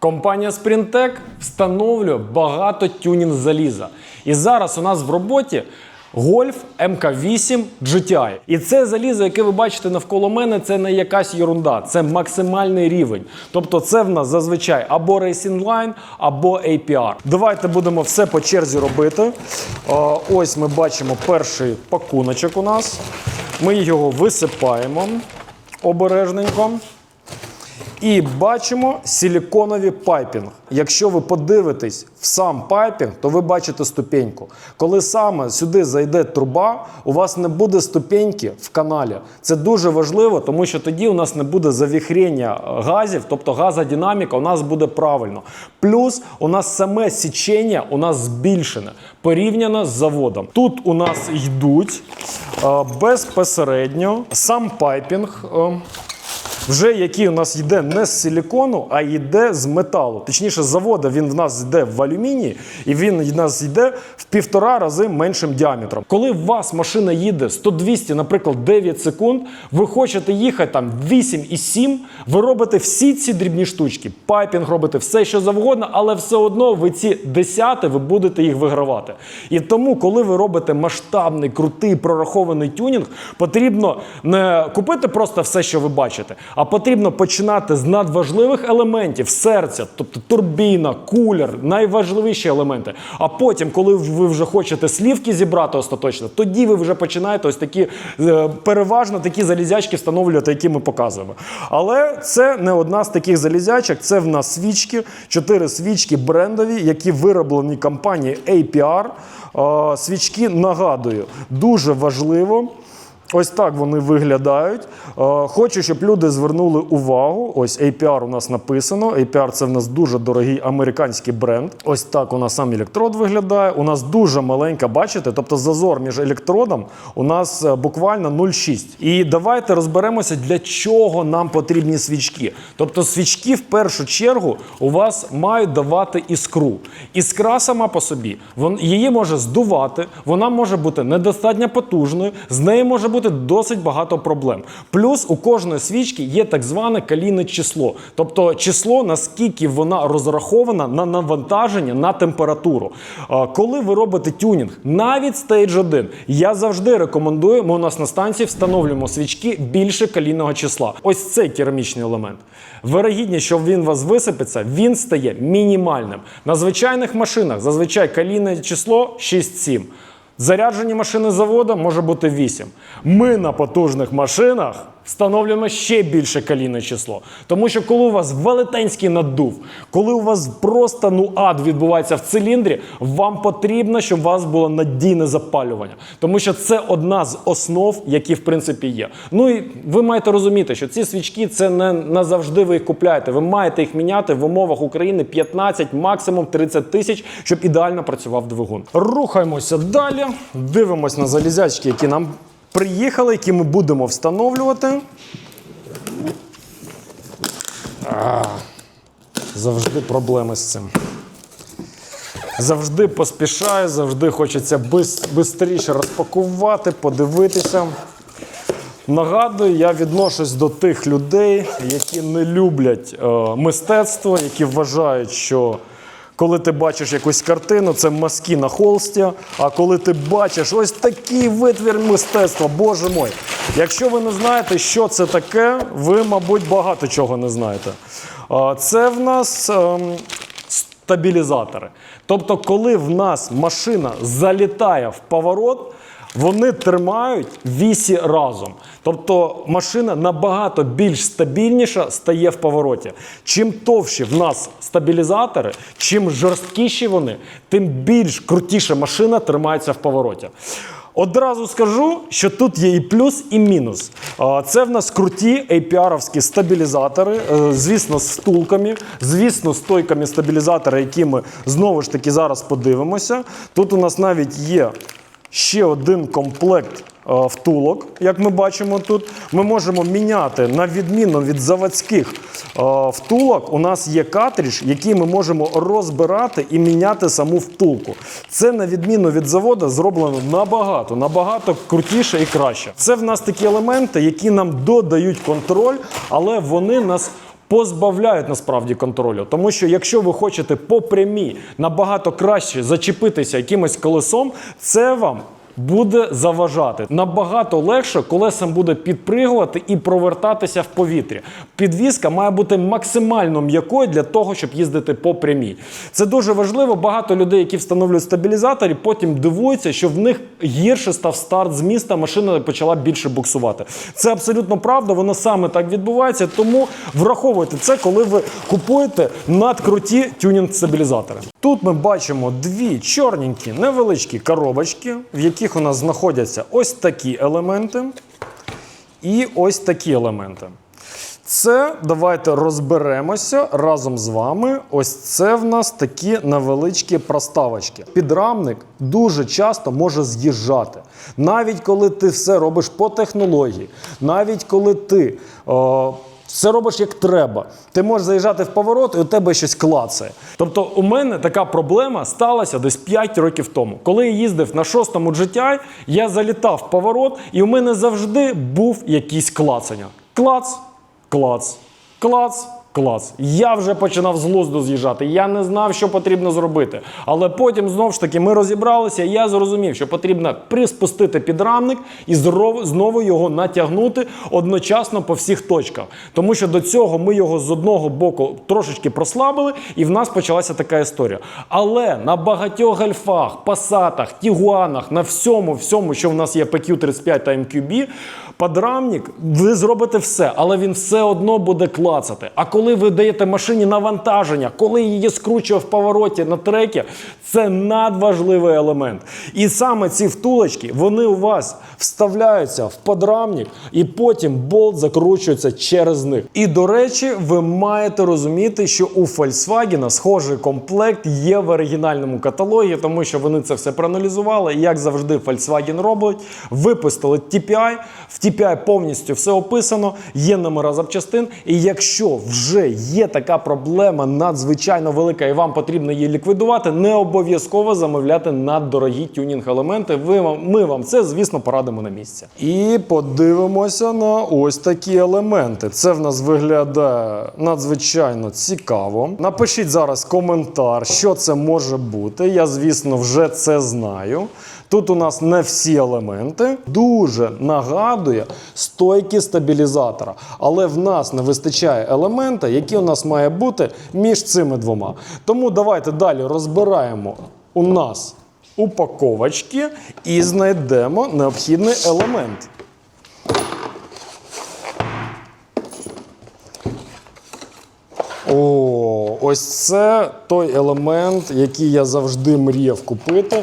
Компанія Sprintec встановлює багато тюнінг заліза. І зараз у нас в роботі Golf MK8 GTI. І це залізо, яке ви бачите навколо мене, це не якась ерунда, це максимальний рівень. Тобто це в нас зазвичай або Racing Line, або APR. Давайте будемо все по черзі робити. Ось ми бачимо перший пакуночок у нас. Ми його висипаємо обережненько. І бачимо силіконові пайпінг. Якщо ви подивитесь в сам пайпінг, то ви бачите ступеньку. Коли саме сюди зайде труба, у вас не буде ступеньки в каналі. Це дуже важливо, тому що тоді у нас не буде завіхрення е, газів, тобто газодинаміка у нас буде правильно. Плюс у нас саме січення у нас збільшене порівняно з заводом. Тут у нас йдуть е, безпосередньо сам пайпінг. Вже який у нас йде не з силікону, а йде з металу. Точніше, з заводу він в нас йде в алюмінії, і він в нас йде в півтора рази меншим діаметром. Коли у вас машина їде 100-200, наприклад, 9 секунд, ви хочете їхати там 8 і 7, ви робите всі ці дрібні штучки. Пайпінг робите все, що завгодно, але все одно ви ці десяти ви будете їх вигравати. І тому, коли ви робите масштабний, крутий, прорахований тюнінг, потрібно не купити просто все, що ви бачите, а потрібно починати з надважливих елементів серця, тобто турбіна, кулер, найважливіші елементи. А потім, коли ви вже хочете слівки зібрати остаточно, тоді ви вже починаєте ось такі е, переважно такі залізячки встановлювати, які ми показуємо. Але це не одна з таких залізячок. Це в нас свічки, чотири свічки брендові, які вироблені компанією APR. Свічки нагадую, дуже важливо. Ось так вони виглядають. Е, Хочу, щоб люди звернули увагу. Ось APR у нас написано. APR це в нас дуже дорогий американський бренд. Ось так у нас сам електрод виглядає. У нас дуже маленька, бачите? Тобто зазор між електродом у нас е, буквально 0,6. І давайте розберемося, для чого нам потрібні свічки. Тобто свічки в першу чергу у вас мають давати іскру. Іскра сама по собі, її може здувати, вона може бути недостатньо потужною, з нею може бути досить багато проблем. Плюс у кожної свічки є так зване калійне число, тобто число, наскільки вона розрахована на навантаження на температуру. Коли ви робите тюнінг, навіть Stage 1, я завжди рекомендую, ми у нас на станції встановлюємо свічки більше калійного числа. Ось цей керамічний елемент. Вирогідність, що він у вас висипеться, він стає мінімальним. На звичайних машинах зазвичай калійне число 6-7. Заряджені машини заводу може бути 8. Ми на потужних машинах встановлюємо ще більше калійне число. Тому що коли у вас велетенський наддув, коли у вас просто ну ад відбувається в циліндрі, вам потрібно, щоб у вас було надійне запалювання. Тому що це одна з основ, які в принципі є. Ну і ви маєте розуміти, що ці свічки це не назавжди ви їх купляєте. Ви маєте їх міняти в умовах України 15, максимум 30 тисяч, щоб ідеально працював двигун. Рухаємося далі, дивимось на залізячки, які нам приїхали, які ми будемо встановлювати. Завжди проблеми з цим. Завжди поспішаю, завжди хочеться швидше розпакувати, подивитися. Нагадую, я відношусь до тих людей, які не люблять е, мистецтво, які вважають, що коли ти бачиш якусь картину, це мазки на холсті. А коли ти бачиш ось такий витвір мистецтва, боже мой. Якщо ви не знаєте, що це таке, ви, мабуть, багато чого не знаєте. Це в нас. ем, стабілізатори. Тобто, коли в нас машина залітає в поворот, вони тримають вісі разом. Тобто машина набагато більш стабільніша стає в повороті. Чим товщі в нас стабілізатори, чим жорсткіші вони, тим більш крутіша машина тримається в повороті. Одразу скажу, що тут є і плюс, і мінус. Це в нас круті APR-овські стабілізатори, е, звісно, з втулками, звісно, стойками стабілізатора, які ми знову ж таки зараз подивимося. Тут у нас навіть є ще один комплект е, втулок, як ми бачимо тут. Ми можемо міняти на відміну від заводських е, втулок. У нас є картридж, який ми можемо розбирати і міняти саму втулку. Це на відміну від заводу зроблено набагато, набагато крутіше і краще. Це в нас такі елементи, які нам додають контроль, але вони нас позбавляють насправді контролю. Тому що якщо ви хочете по прямій набагато краще зачепитися якимось колесом, це вам. Буде заважати набагато легше колесам буде підпригувати і провертатися в повітрі. Підвізка має бути максимально м'якою для того, щоб їздити по прямій. Це дуже важливо. Багато людей, які встановлюють стабілізатори, потім дивуються, що в них гірше став старт з міста, машина почала більше буксувати. Це абсолютно правда, воно саме так відбувається. Тому враховуйте це, коли ви купуєте надкруті тюнінг-стабілізатори. Тут ми бачимо дві чорненькі невеличкі коробочки, в яких у нас знаходяться ось такі елементи і ось такі елементи. Це давайте розберемося разом з вами. Ось це в нас такі невеличкі проставочки. Підрамник дуже часто може з'їжджати. Навіть коли ти все робиш по технології, навіть коли ти. О, все робиш як треба. Ти можеш заїжджати в поворот, і у тебе щось клацає. Тобто, у мене така проблема сталася десь 5 років тому. Коли я їздив на шостому GTI, я залітав в поворот, і у мене завжди був якісь клацання. Клац, клац, клац. Клас. Я вже починав з глузду з'їжджати. Я не знав, що потрібно зробити. Але потім знову ж таки ми розібралися, і я зрозумів, що потрібно приспустити підрамник і знову його натягнути одночасно по всіх точках. Тому що до цього ми його з одного боку трошечки прослабили, і в нас почалася така історія. Але на багатьох гольфах, пасатах, тігуанах, на всьому, всьому, що в нас є PQ35 та MQB, Подрамник, ви зробите все, але він все одно буде клацати. А коли ви даєте машині навантаження, коли її скручує в повороті на трекі, це надважливий елемент. І саме ці втулочки, вони у вас вставляються в подрамник, і потім болт закручується через них. І до речі, ви маєте розуміти, що у Volkswagen схожий комплект є в оригінальному каталогі, тому що вони це все проаналізували. І як завжди, Volkswagen робить, випустили TPI. В TPI повністю все описано, є номера запчастин. І якщо вже є така проблема надзвичайно велика, і вам потрібно її ліквідувати, не обов'язково замовляти наддорогі тюнінг-елементи. Ви ми вам це, звісно, порадимо на місці. І подивимося на ось такі елементи. Це в нас виглядає надзвичайно цікаво. Напишіть зараз коментар, що це може бути. Я, звісно, вже це знаю. Тут у нас не всі елементи. Дуже нагадує стойки стабілізатора. Але в нас не вистачає елемента, який у нас має бути між цими двома. Тому давайте далі розбираємо у нас упаковочки і знайдемо необхідний елемент. О, ось це той елемент, який я завжди мріяв купити.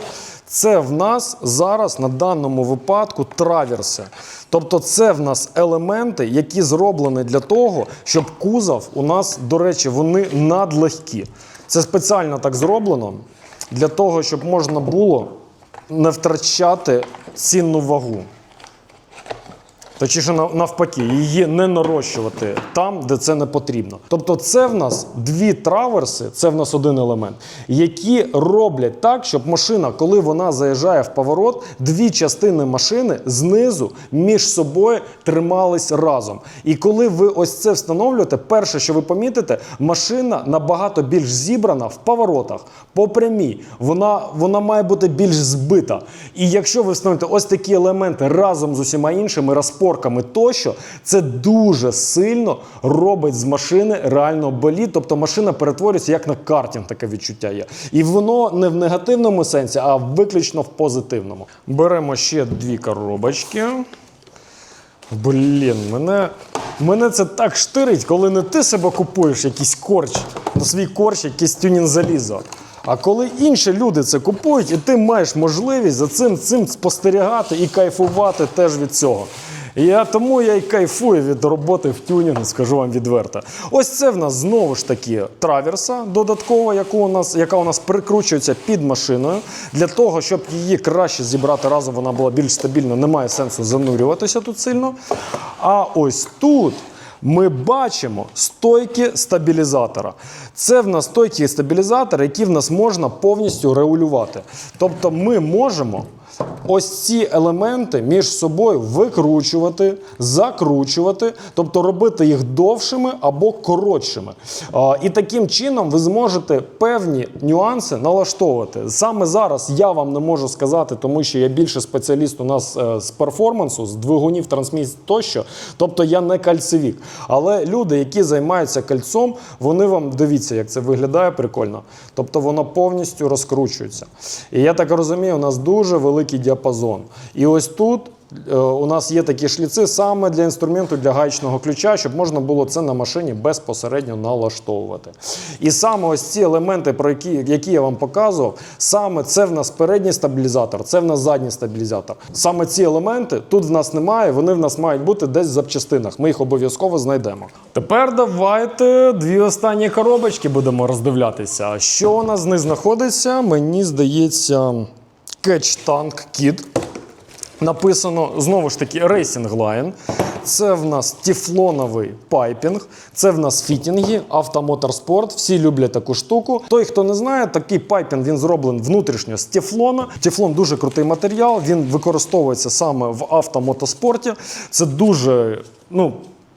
Це в нас зараз на даному випадку траверси. Тобто, це в нас елементи, які зроблені для того, щоб кузов у нас, до речі, вони надлегкі. Це спеціально так зроблено для того, щоб можна було не втрачати цінну вагу. Точніше, нав- навпаки, її не нарощувати там, де це не потрібно. Тобто, це в нас дві траверси, це в нас один елемент, які роблять так, щоб машина, коли вона заїжджає в поворот, дві частини машини знизу між собою тримались разом. І коли ви ось це встановлюєте, перше, що ви помітите, машина набагато більш зібрана в поворотах, по прямій. Вона, вона має бути більш збита. І якщо ви встановите ось такі елементи разом з усіма іншими розпорками тощо, це дуже сильно робить з машини реально боліт. Тобто машина перетворюється як на картинг, таке відчуття є. І воно не в негативному сенсі, а виключно в позитивному. Беремо ще дві коробочки. Блін, мене, мене це так штирить, коли не ти себе купуєш якийсь корч, на свій корч якийсь тюнінг залізо. А коли інші люди це купують, і ти маєш можливість за цим, цим спостерігати і кайфувати теж від цього. Я, тому я і кайфую від роботи в тюнінгу, скажу вам відверто. Ось це в нас знову ж таки траверса додаткова, яку у нас, яка у нас прикручується під машиною. Для того, щоб її краще зібрати разом, вона була більш стабільна, немає сенсу занурюватися тут сильно. А ось тут. Ми бачимо стойки стабілізатора. Це в нас стойки стабілізатора, які в нас можна повністю регулювати. Тобто ми можемо ось ці елементи між собою викручувати, закручувати, тобто робити їх довшими або коротшими. І таким чином ви зможете певні нюанси налаштовувати. Саме зараз я вам не можу сказати, тому що я більше спеціаліст у нас е, з перформансу, з двигунів трансмісій тощо. Тобто я не кальцевік. Але люди, які займаються кальцом, вони вам дивіться, як це виглядає прикольно. Тобто воно повністю розкручується. І я так розумію, у нас дуже великий діапазон. І ось тут. е, У нас є такі шліци саме для інструменту для гаечного ключа, щоб можна було це на машині безпосередньо налаштовувати. І саме ось ці елементи, про які, які я вам показував, саме це в нас передній стабілізатор, це в нас задній стабілізатор. Саме ці елементи тут в нас немає, вони в нас мають бути десь в запчастинах. Ми їх обов'язково знайдемо. Тепер давайте дві останні коробочки будемо роздивлятися. Що у нас з них знаходиться? Мені здається, Tank Kit. Написано знову ж таки Racing Line. Це в нас тефлоновий пайпінг, це в нас фітінги, автомоторспорт. Всі люблять таку штуку. Той, хто не знає, такий пайпінг він зроблений внутрішньо з тефлона. Тефлон дуже крутий матеріал. Він використовується саме в автомотоспорті. Це дуже ну.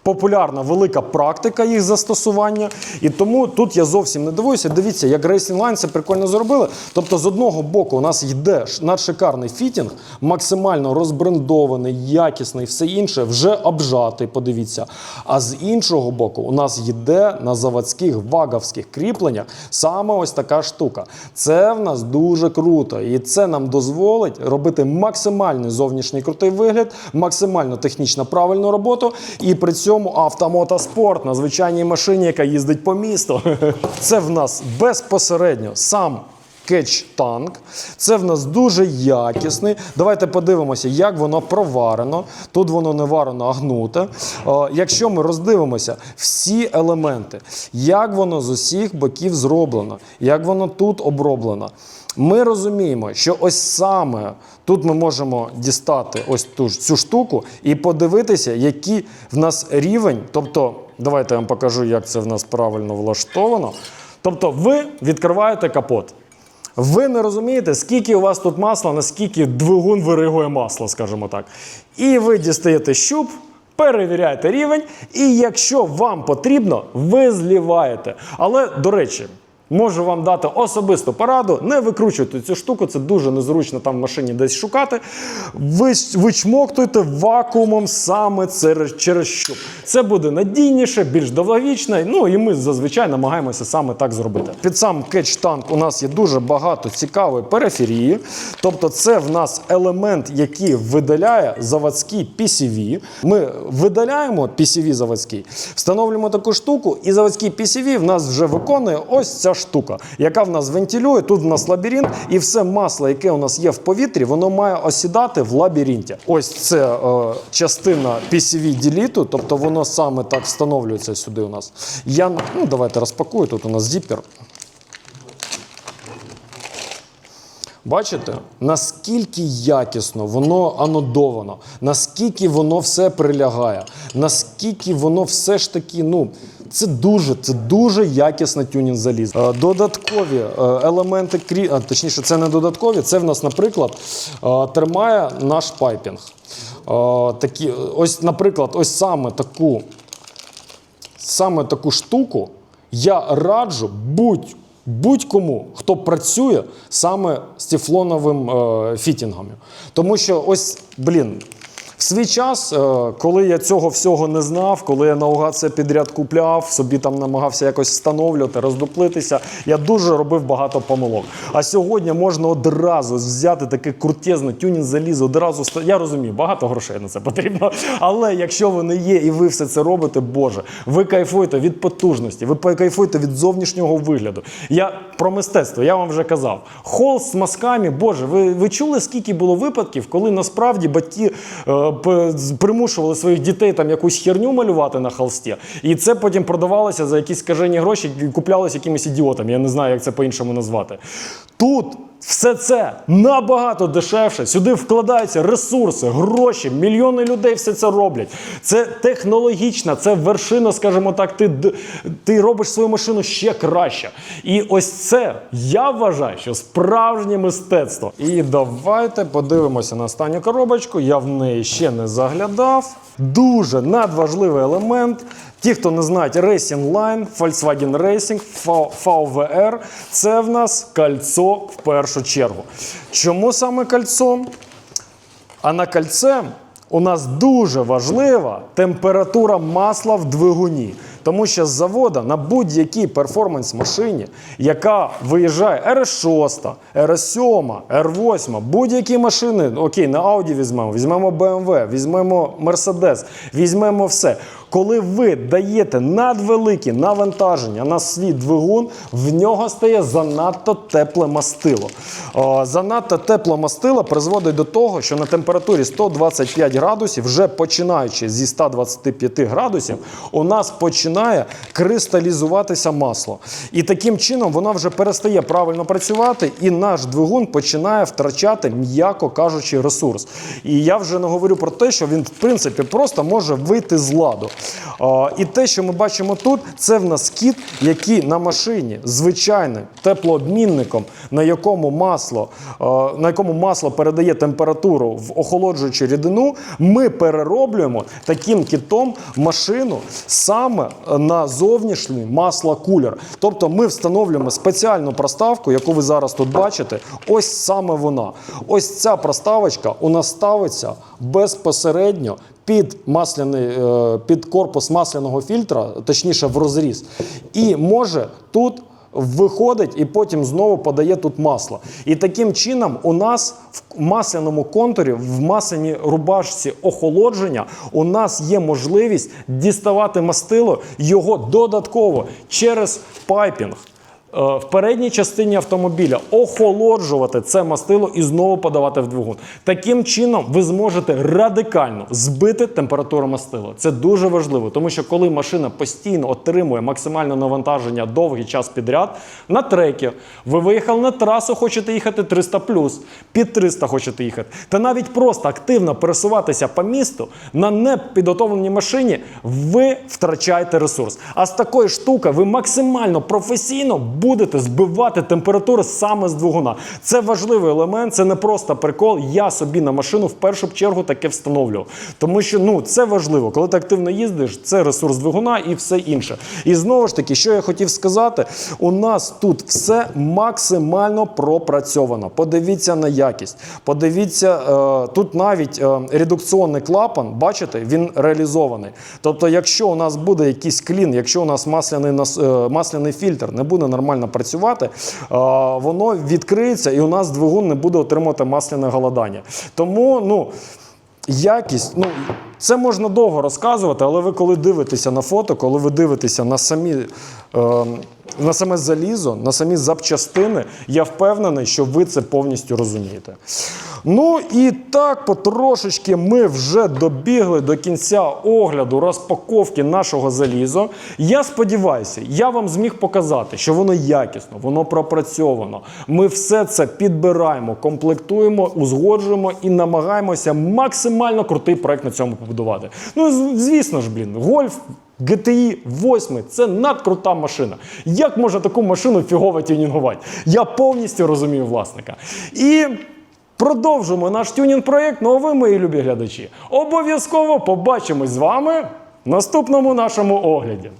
Популярна велика практика їх застосування, і тому тут я зовсім не дивуюся. Дивіться, як Racing Line це прикольно зробили. Тобто, з одного боку, у нас йде надшикарний фітінг, максимально розбрендований, якісний, все інше, вже обжатий. Подивіться. А з іншого боку, у нас йде на заводських ваговських кріпленнях саме ось така штука. Це в нас дуже круто, і це нам дозволить робити максимальний зовнішній крутий вигляд, максимально технічно правильну роботу, і при цьому автомотоспорт на звичайній машині, яка їздить по місту. Це в нас безпосередньо сам. Кетч танк. Це в нас дуже якісний. Давайте подивимося, як воно проварено. Тут воно не варено, а гнуте. Е, Якщо ми роздивимося всі елементи, як воно з усіх боків зроблено, як воно тут оброблено. Ми розуміємо, що ось саме тут ми можемо дістати ось ту цю штуку і подивитися, який в нас рівень. Тобто, давайте я вам покажу, як це в нас правильно влаштовано. Тобто, ви відкриваєте капот. Ви не розумієте, скільки у вас тут масла, наскільки двигун виригує масло, скажімо так. І ви дістаєте щуп, перевіряєте рівень, і якщо вам потрібно, ви зліваєте. Але, до речі, можу вам дати особисту пораду: не викручуйте цю штуку, це дуже незручно там в машині десь шукати. Ви, вичмоктуйте вакуумом саме через, через щуп. Це буде надійніше, більш довговічно. Ну і ми зазвичай намагаємося саме так зробити. Під сам кетч-танк у нас є дуже багато цікавої периферії. Тобто, це в нас елемент, який видаляє заводський PCV. Ми видаляємо PCV заводський, встановлюємо таку штуку, і заводський PCV в нас вже виконує ось ця штука, яка в нас вентилює. Тут в нас лабіринт, і все масло, яке у нас є в повітрі, воно має осідати в лабіринті. Ось це е, частина PCV діліту, тобто воно саме так встановлюється сюди у нас. Я ну, давайте розпакую. Тут у нас зіпер. Бачите, наскільки якісно воно анодовано, наскільки воно все прилягає, наскільки воно все ж таки, ну, це дуже, це дуже якісне тюнінг заліза. Е, Додаткові е, елементи крі... а, точніше, це не додаткові. Це в нас, наприклад, е, тримає наш пайпінг. Такі, ось, наприклад, ось саме таку саме таку штуку я раджу будь, будь-кому, хто працює саме з тефлоновим е, фітінгом. Тому що ось, блін. В свій час, е, коли я цього всього не знав, коли я наугад це підряд купляв, собі там намагався якось встановлювати, роздуплитися, я дуже робив багато помилок. А сьогодні можна одразу взяти таке крутезне тюнінг залізо, одразу я розумію, багато грошей на це потрібно. Але якщо вони є і ви все це робите, Боже, ви кайфуєте від потужності, ви кайфуєте від зовнішнього вигляду. Я про мистецтво, я вам вже казав. Холст з мазками, Боже, ви, ви чули, скільки було випадків, коли насправді батьки е, примушували своїх дітей там якусь херню малювати на холсті, і це потім продавалося за якісь скажені гроші, куплялося якимись ідіотами. Я не знаю, як це по-іншому назвати. Тут все це набагато дешевше. Сюди вкладаються ресурси, гроші, мільйони людей все це роблять. Це технологічна, це вершина, скажімо так. Ти, ти робиш свою машину ще краще. І ось це я вважаю, що справжнє мистецтво. І давайте подивимося на останню коробочку. Я в неї ще не заглядав. Дуже надважливий елемент. Ті, хто не знають, Racing Line, Volkswagen Racing, VVR – це в нас кольцо в першу чергу. Чому саме кольцо? А на кольце у нас дуже важлива температура масла в двигуні. Тому що з завода на будь-якій перформанс-машині, яка виїжджає RS6, RS7, R8, будь-які машини, окей, на Audi візьмемо, візьмемо BMW, візьмемо Mercedes, візьмемо все. Коли ви даєте надвеликі навантаження на свій двигун, в нього стає занадто тепле мастило. О, занадто тепле мастило призводить до того, що на температурі 125 градусів, вже починаючи зі 125 градусів, у нас починає кристалізуватися масло. І таким чином воно вже перестає правильно працювати, і наш двигун починає втрачати, м'яко кажучи, ресурс. І я вже не говорю про те, що він, в принципі, просто може вийти з ладу. І те, що ми бачимо тут, це в нас кіт, який на машині звичайним теплообмінником, на якому масло, на якому масло передає температуру в охолоджуючу рідину, ми перероблюємо таким кітом машину саме на зовнішній маслокулер. Тобто ми встановлюємо спеціальну проставку, яку ви зараз тут бачите. Ось саме вона. Ось ця проставочка у нас ставиться безпосередньо під масляний, е, під корпус масляного фільтра, точніше в розріз, і може тут. Виходить і потім знову подає тут масло. І таким чином у нас в масляному контурі, в масляній рубашці охолодження, у нас є можливість діставати мастило його додатково через пайпінг. Е, В передній частині автомобіля охолоджувати це мастило і знову подавати в двигун. Таким чином ви зможете радикально збити температуру мастила. Це дуже важливо, тому що коли машина постійно отримує максимальне навантаження довгий час підряд на трекі, ви виїхали на трасу, хочете їхати 300 під 300 хочете їхати, та навіть просто активно пересуватися по місту на непідготовленій машині, ви втрачаєте ресурс. А з такої штуки ви максимально професійно будете збивати температуру саме з двигуна. Це важливий елемент, це не просто прикол. Я собі на машину в першу чергу таке встановлював. Тому що ну це важливо. Коли ти активно їздиш, це ресурс двигуна і все інше. І знову ж таки, що я хотів сказати, у нас тут все максимально пропрацьовано. Подивіться на якість. Подивіться, е, тут навіть е, редукційний клапан, бачите, він реалізований. Тобто, якщо у нас буде якийсь клін, якщо у нас масляний, е, масляний фільтр не буде нормально працювати, е, воно відкриється і у нас двигун не буде отримувати масляне голодання. Тому, ну. Якість, ну це можна довго розказувати, але ви коли дивитеся на фото, коли ви дивитеся на самі. Е, на саме залізо, на самі запчастини, я впевнений, що ви це повністю розумієте. Ну і так, потрошечки ми вже добігли до кінця огляду розпаковки нашого заліза. Я сподіваюся, я вам зміг показати, що воно якісно, воно пропрацьовано. Ми все це підбираємо, комплектуємо, узгоджуємо і намагаємося максимально крутий проект на цьому побудувати. Ну, звісно ж, блін, гольф. GTI 8 це надкрута машина. Як можна таку машину фігово тюнінгувати? Я повністю розумію власника. І продовжимо наш тюнінг-проєкт. Ну а ви, мої любі глядачі, обов'язково побачимось з вами в наступному нашому огляді.